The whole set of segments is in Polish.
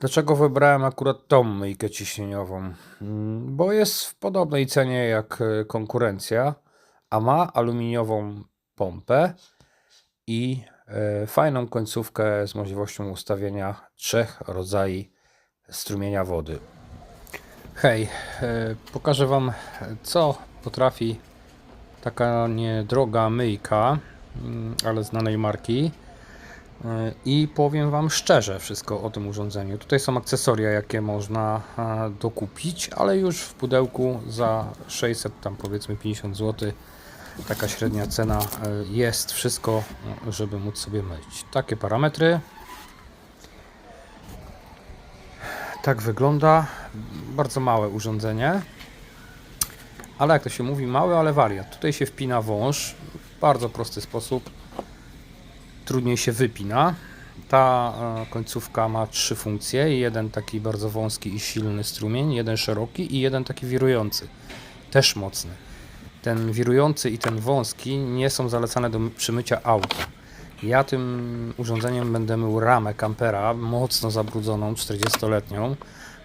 Dlaczego wybrałem akurat tą myjkę ciśnieniową? Mm, Bo jest w podobnej cenie jak e, konkurencja, a ma aluminiową pompę i e, fajną końcówkę z możliwością ustawienia trzech rodzajów strumienia wody. Hej, e, pokażę Wam co potrafi taka niedroga myjka, mm, ale znanej marki. I powiem Wam szczerze wszystko o tym urządzeniu. Tutaj są akcesoria, jakie można e, dokupić, ale już w pudełku za 600, tam powiedzmy 50 zł. Taka średnia cena e, jest wszystko, e, żeby móc sobie myć. Takie parametry. Tak wygląda. Bardzo małe urządzenie. Ale jak to się mówi, mały, ale wariat. Tutaj się wpina wąż w bardzo prosty sposób trudniej się wypina. Ta e, końcówka ma trzy funkcje. Jeden taki bardzo wąski i silny strumień, jeden szeroki i jeden taki wirujący, też mocny. Ten wirujący i ten wąski nie są zalecane do przymycia auta. Ja tym urządzeniem będę mył ramę kampera, mocno zabrudzoną, 40-letnią.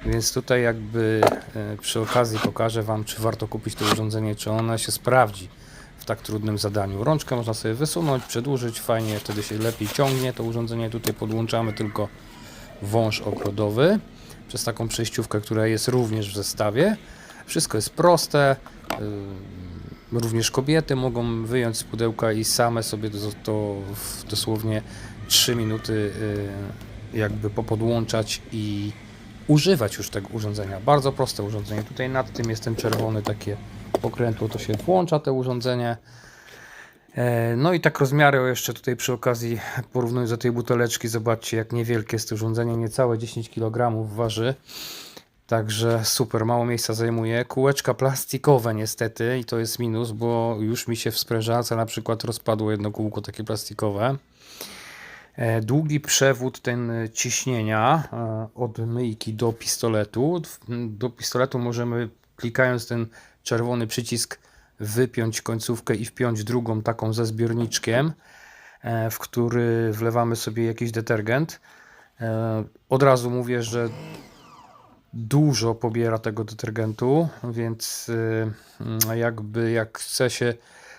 Więc tutaj jakby e, przy okazji pokażę Wam, czy warto kupić to urządzenie, czy ono się sprawdzi w tak trudnym zadaniu. Rączkę można sobie wysunąć, przedłużyć, fajnie, wtedy się lepiej ciągnie to urządzenie. Tutaj podłączamy tylko wąż ogrodowy przez taką przejściówkę, która jest również w zestawie. Wszystko jest proste. yy, Również kobiety mogą wyjąć z pudełka i same sobie to, w dosłownie 3 minuty yy, jakby popodłączać i używać już tego urządzenia. Bardzo proste urządzenie. Tutaj nad tym jest ten czerwony takie pokrętło, to się włącza to urządzenie. E, No i tak rozmiary jeszcze tutaj przy okazji porównując do tej buteleczki, zobaczcie jak niewielkie jest to urządzenie, niecałe 10 kg waży. Także super, mało miejsca zajmuje. Kółeczka plastikowe niestety i to jest minus, bo już mi się w sprężarce na przykład rozpadło jedno kółko takie plastikowe. E, Długi przewód ten ciśnienia e, od myjki do pistoletu. Do pistoletu możemy klikając ten czerwony przycisk wypiąć końcówkę i wpiąć drugą taką ze zbiorniczkiem, e, w który wlewamy sobie jakiś detergent. E, Od razu mówię, że dużo pobiera tego detergentu, więc mm, jakby jak chce się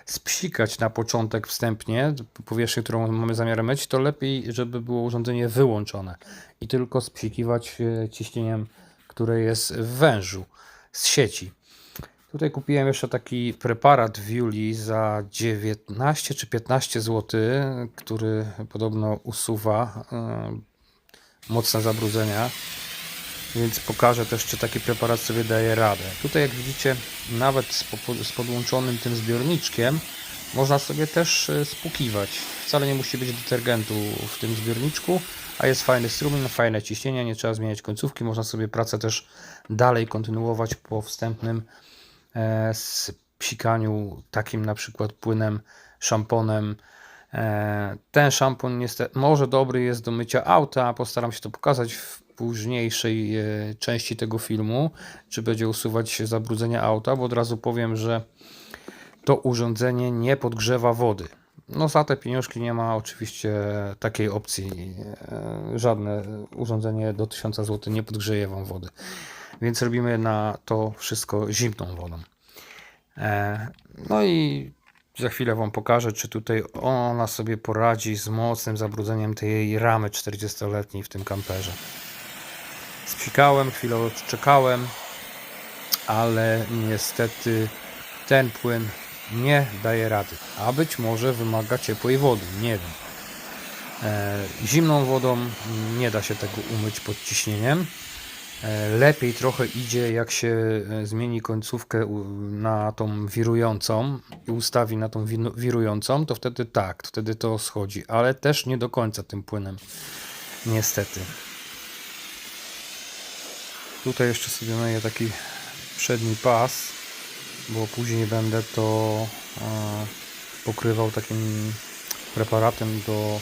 spsikać na początek wstępnie powierzchnię, którą mamy zamiar myć, to lepiej, żeby było urządzenie wyłączone i tylko spsikiwać ciśnieniem, które jest w wężu z sieci. Tutaj kupiłem jeszcze taki preparat w Julii za 19 czy 15 zł, który podobno usuwa y, mocne zabrudzenia. Więc pokażę też, czy taki preparat sobie daje radę. Tutaj, jak widzicie, nawet z, po, z podłączonym tym zbiorniczkiem można sobie też e, spłukiwać. Wcale nie musi być detergentu w tym zbiorniczku, a jest fajny strumień, fajne ciśnienie, nie trzeba zmieniać końcówki. Można sobie pracę też dalej kontynuować po wstępnym e, psikaniu takim na przykład płynem, szamponem. E, Ten szampon niestety może dobry jest do mycia auta, postaram się to pokazać w późniejszej e, części tego filmu, czy będzie usuwać zabrudzenia auta, bo od razu powiem, że to urządzenie nie podgrzewa wody. No za te pieniążki nie ma oczywiście takiej opcji. Żadne urządzenie do 1000 zł nie podgrzeje Wam wody. Więc robimy na to wszystko zimną wodą. E, No i za chwilę Wam pokażę, czy tutaj ona sobie poradzi z mocnym zabrudzeniem tej ramy 40-letniej w tym kamperze. Spsikałem, chwilę odczekałem, ale niestety ten płyn nie daje rady. A być może wymaga ciepłej wody, nie wiem. E, zimną wodą nie da się tego umyć pod ciśnieniem. E, lepiej trochę idzie, jak się e, zmieni końcówkę na tą wirującą i ustawi na tą wirującą, to wtedy tak, wtedy to schodzi, ale też nie do końca tym płynem. Niestety. Tutaj jeszcze sobie myję taki przedni pas, bo później będę to e, pokrywał takim preparatem do,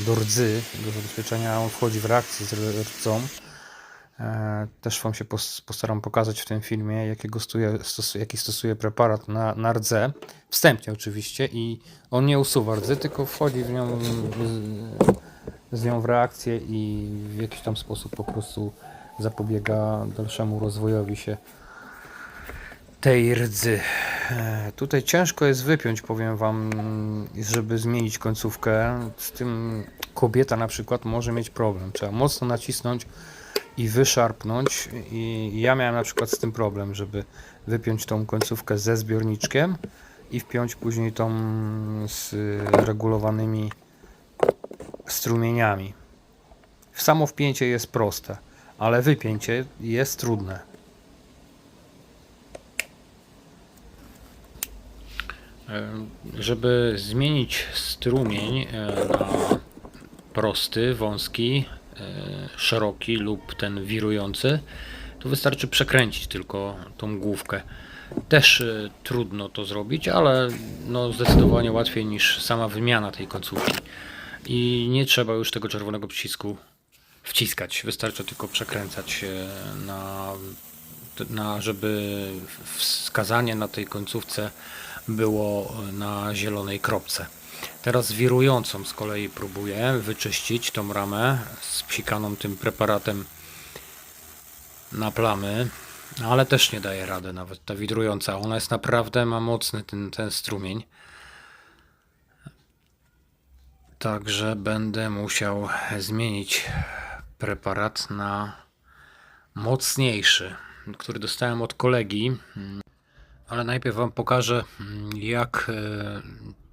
do rdzy, do zabezpieczenia. On wchodzi w reakcję z rdzą. E, Też Wam się pos- postaram pokazać w tym filmie, jakiego stosuje, stos, jaki stosuje preparat na, na rdzę. Wstępnie oczywiście i on nie usuwa rdzy, tylko wchodzi w nią z nią w reakcję i w jakiś tam sposób po prostu zapobiega dalszemu rozwojowi się tej rdzy. E, Tutaj ciężko jest wypiąć, powiem Wam, żeby zmienić końcówkę. Z tym kobieta na przykład może mieć problem. Trzeba mocno nacisnąć i wyszarpnąć. I ja miałem na przykład z tym problem, żeby wypiąć tą końcówkę ze zbiorniczkiem i wpiąć później tą z regulowanymi strumieniami. Samo wpięcie jest proste, ale wypięcie jest trudne. Żeby zmienić strumień e, na prosty, wąski, e, szeroki lub ten wirujący, to wystarczy przekręcić tylko tą główkę. Też e, trudno to zrobić, ale no zdecydowanie łatwiej niż sama wymiana tej końcówki. I nie trzeba już tego czerwonego przycisku wciskać. Wystarczy tylko przekręcać e, na, na żeby wskazanie na tej końcówce było na zielonej kropce. Teraz wirującą z kolei próbuję wyczyścić tą ramę z psikaną tym preparatem na plamy, ale też nie daje rady nawet ta wirująca. Ona jest naprawdę, ma mocny ten, ten strumień. Także będę musiał zmienić preparat na mocniejszy, który dostałem od kolegi. Ale najpierw Wam pokażę, mm, jak e,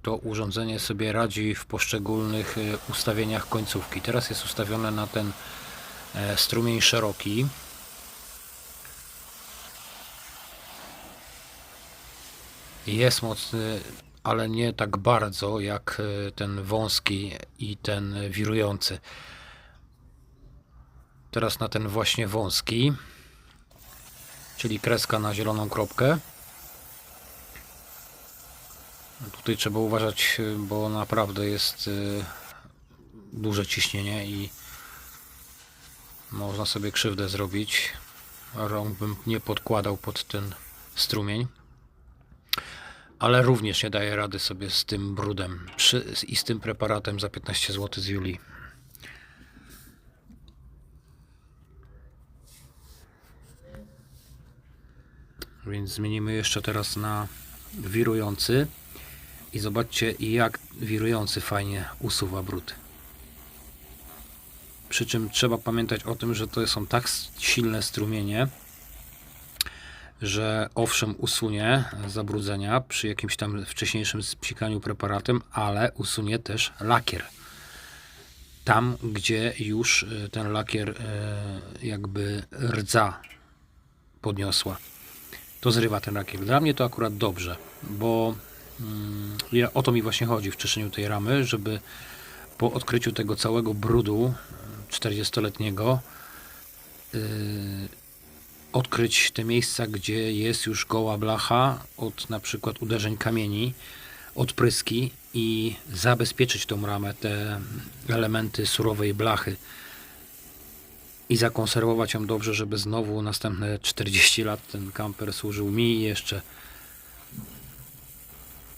to urządzenie sobie radzi w poszczególnych e, ustawieniach końcówki. Teraz jest ustawione na ten e, strumień szeroki. Jest mocny, ale nie tak bardzo jak ten wąski i ten wirujący. Teraz na ten właśnie wąski, czyli kreska na zieloną kropkę. Tutaj trzeba uważać, y, bo naprawdę jest y, duże ciśnienie i można sobie krzywdę zrobić. Rąk bym nie podkładał pod ten strumień. Ale również nie daje rady sobie z tym brudem przy, i z tym preparatem za 15 zł z Julii. Więc zmienimy jeszcze teraz na wirujący. I zobaczcie, jak wirujący fajnie usuwa brud. Przy czym trzeba pamiętać o tym, że to są tak silne strumienie, że owszem usunie zabrudzenia przy jakimś tam wcześniejszym spsikaniu preparatem, ale usunie też lakier. Tam, gdzie już e, ten lakier e, jakby rdza podniosła, to zrywa ten lakier. Dla mnie to akurat dobrze, bo Ja, o to mi właśnie chodzi w czyszczeniu tej ramy, żeby po odkryciu tego całego brudu 40-letniego yy, odkryć te miejsca, gdzie jest już goła blacha od na przykład uderzeń kamieni, odpryski i zabezpieczyć tą ramę, te elementy surowej blachy i zakonserwować ją dobrze, żeby znowu następne 40 lat ten kamper służył mi i jeszcze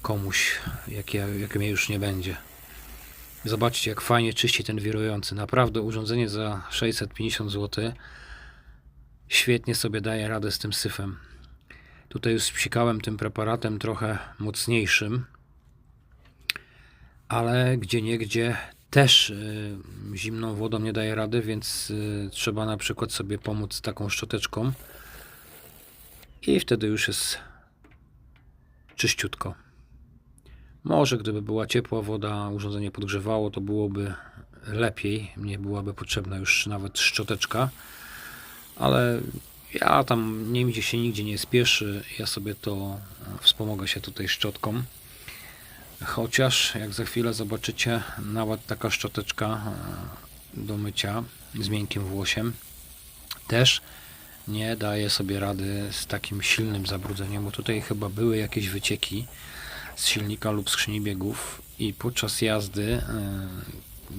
komuś, jak, ja, jak mnie już nie będzie. Zobaczcie, jak fajnie czyści ten wirujący. Naprawdę urządzenie za 650 zł świetnie sobie daje radę z tym syfem. Tutaj już psikałem tym preparatem trochę mocniejszym, ale gdzie niegdzie też y, zimną wodą nie daje rady, więc y, trzeba na przykład sobie pomóc taką szczoteczką i wtedy już jest czyściutko. Może gdyby była ciepła woda, urządzenie podgrzewało, to byłoby lepiej. Nie byłaby potrzebna już nawet szczoteczka. Ale ja tam nie mi się nigdzie nie spieszy. Ja sobie to wspomogę się tutaj szczotką. Chociaż jak za chwilę zobaczycie, nawet taka szczoteczka e, do mycia z miękkim włosiem też nie daje sobie rady z takim silnym zabrudzeniem, bo tutaj chyba były jakieś wycieki z silnika lub skrzyni biegów i podczas jazdy e,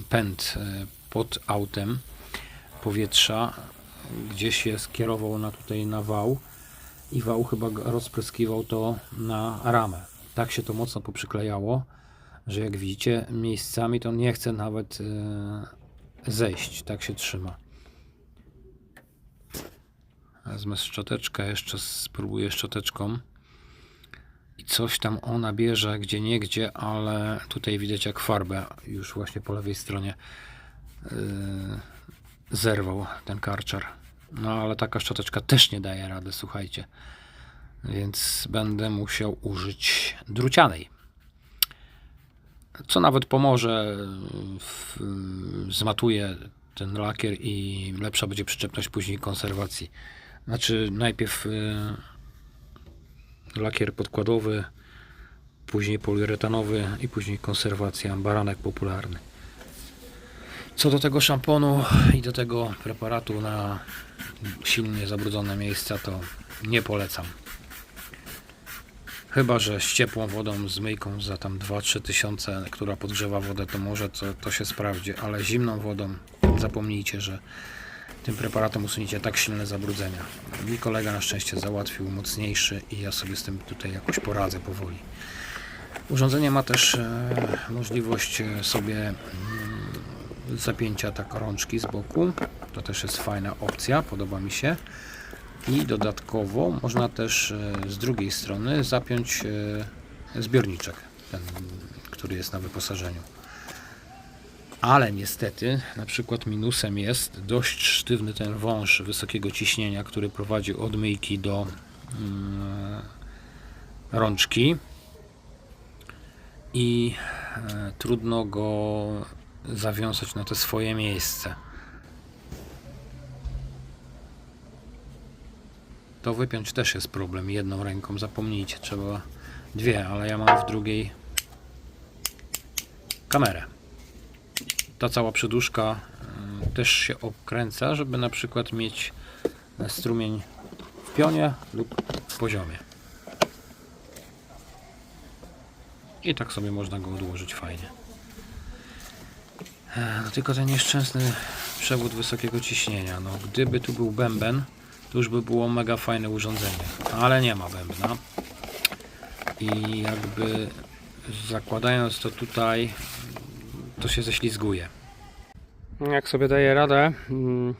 pęd e, pod autem powietrza gdzieś się skierował na tutaj na wał i wał chyba rozpryskiwał to na ramę. Tak się to mocno poprzyklejało, że jak widzicie miejscami to nie chce nawet e, zejść. Tak się trzyma. Wezmę szczoteczkę, jeszcze spróbuję szczoteczką. I coś tam ona bierze gdzie niegdzie, ale tutaj widać jak farbę już właśnie po lewej stronie yy, zerwał ten karczar. No ale taka szczoteczka też nie daje rady, słuchajcie. Więc będę musiał użyć drucianej. Co nawet pomoże, w, zmatuje ten lakier i lepsza będzie przyczepność później konserwacji. Znaczy najpierw yy, lakier podkładowy, później poliuretanowy i później konserwacja, baranek popularny. Co do tego szamponu i do tego preparatu na silnie zabrudzone miejsca, to nie polecam. Chyba, że z ciepłą wodą, z myjką za tam 2-3 tysiące, która podgrzewa wodę, to może to, to się sprawdzi, ale zimną wodą zapomnijcie, że tym preparatem usuniecie tak silne zabrudzenia. Mi kolega na szczęście załatwił mocniejszy i ja sobie z tym tutaj jakoś poradzę powoli. Urządzenie ma też e, możliwość e, sobie mm, zapięcia tak rączki z boku. To też jest fajna opcja, podoba mi się. I dodatkowo można też e, z drugiej strony zapiąć zbiorniczek, ten, który jest na wyposażeniu. Ale niestety, na przykład minusem jest dość sztywny ten wąż wysokiego ciśnienia, który prowadzi od myjki do mm, rączki. I e, trudno go zawiązać na te swoje miejsce. To wypiąć też jest problem. Jedną ręką, zapomnijcie, trzeba dwie, ale ja mam w drugiej kamerę ta cała przyduszka y, też się obkręca, żeby na przykład mieć e, strumień w pionie lub w poziomie. I tak sobie można go odłożyć fajnie. E, No tylko ten nieszczęsny przewód wysokiego ciśnienia. No, gdyby tu był bęben, to już by było mega fajne urządzenie. Ale nie ma bębna. I jakby zakładając to tutaj, to się ześlizguje. Jak sobie daje radę mm,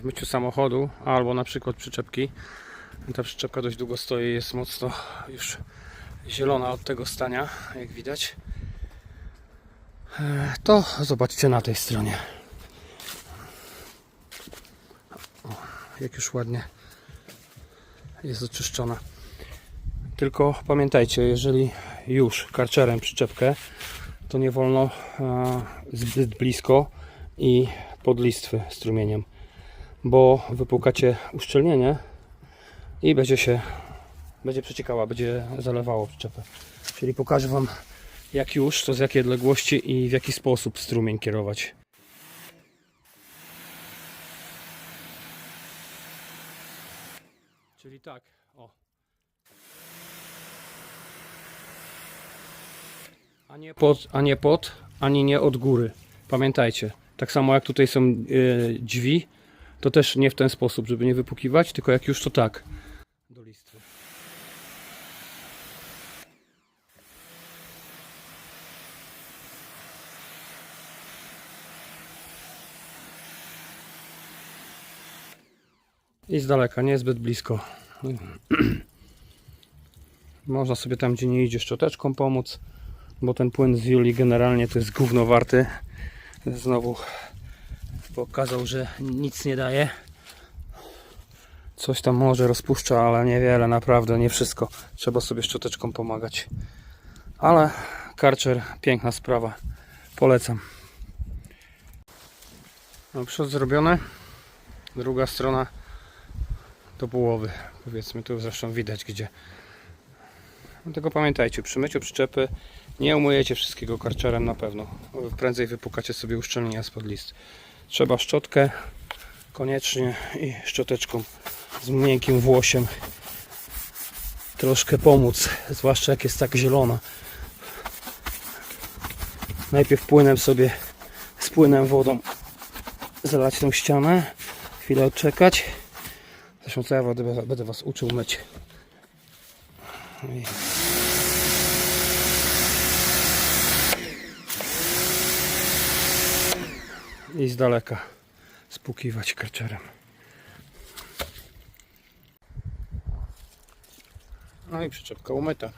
w myciu samochodu albo na przykład przyczepki, ta przyczepka dość długo stoi, jest mocno już zielona od tego stania, jak widać. E, To zobaczcie na tej stronie. O, jak już ładnie jest oczyszczona. Tylko pamiętajcie, jeżeli już karczerem przyczepkę, to nie wolno e, zbyt blisko i pod listwy strumieniem, bo wypłukacie uszczelnienie i będzie się będzie przeciekała, będzie zalewało przyczepę. Czyli pokażę Wam jak już, to z jakiej odległości i w jaki sposób strumień kierować. Czyli tak, o. A nie pod, a nie pod, ani nie od góry. Pamiętajcie. Tak samo jak tutaj są e, drzwi, to też nie w ten sposób, żeby nie wypukiwać, tylko jak już to tak. Do listwy. I z daleka, nie zbyt blisko. Można sobie tam, gdzie nie idzie, szczoteczką pomóc, bo ten płyn z Julii generalnie to jest gówno warty. Znowu pokazał, że nic nie daje. Coś tam może rozpuszcza, ale niewiele, naprawdę, nie wszystko. Trzeba sobie szczoteczką pomagać. Ale Karcher, piękna sprawa. Polecam. No, przód zrobiony. Druga strona do połowy. Powiedzmy, tu zresztą widać gdzie. Tylko pamiętajcie, przy myciu przyczepy nie umyjecie wszystkiego karczerem na pewno. Prędzej wypukacie sobie uszczelnienia spod list. Trzeba szczotkę koniecznie i szczoteczką z miękkim włosiem troszkę pomóc, zwłaszcza jak jest tak zielona. Najpierw płynem sobie z płynem wodą zalać tą ścianę, chwilę odczekać. Zresztą co ja będę, będę Was uczył myć. I z daleka spukiwać karczerem. No i przyczepka umyta.